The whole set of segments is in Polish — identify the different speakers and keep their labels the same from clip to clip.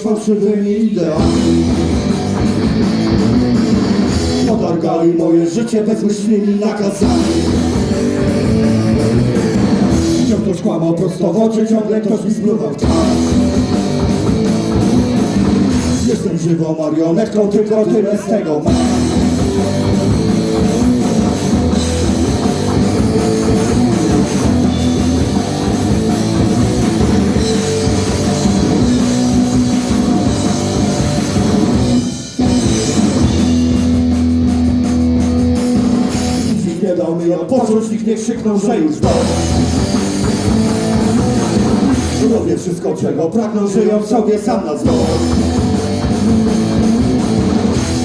Speaker 1: fałszywymi ideami Potargali moje życie bezmyślnymi nakazami. Ktoś kłamał prosto w oczy, ciągle ktoś mi spluwał Jestem żywą marionetką, tylko tyle z tego mam nie dał mi odpocząć, nikt nie krzyknął, że już dość Robię wszystko, czego pragnę, żyjąc sobie sam na złość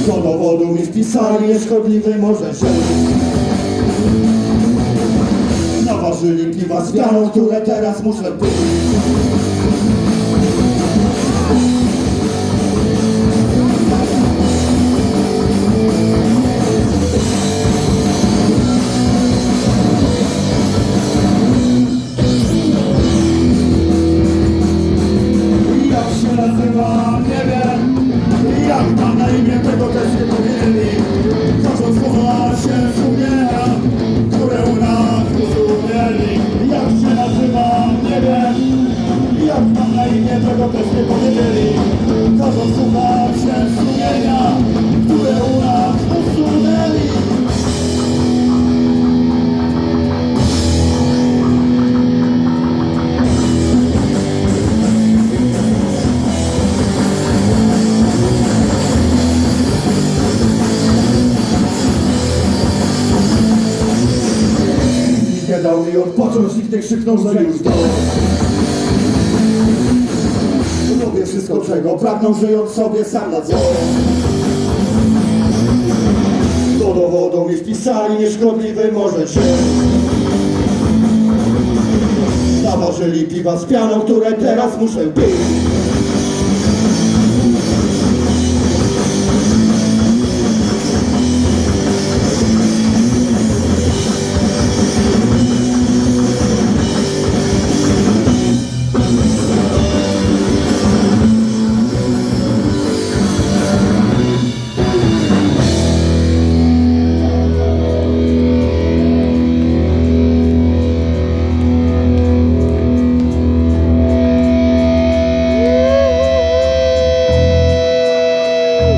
Speaker 1: Do dowodu mi wpisali, nieszkodliwy może się. Naważyli piwa z wiarą, które teraz muszę pić tego nie powiedzieli Każą słowa się sumienia Które u nas usunęli nie dał mi odpocząć, nikt nie krzyknął, że już dość czego pragną, żyjąc sobie sam na złość Do dowodu mi wpisali, nieszkodliwy może się Naważyli piwa z pianą, które teraz muszę pić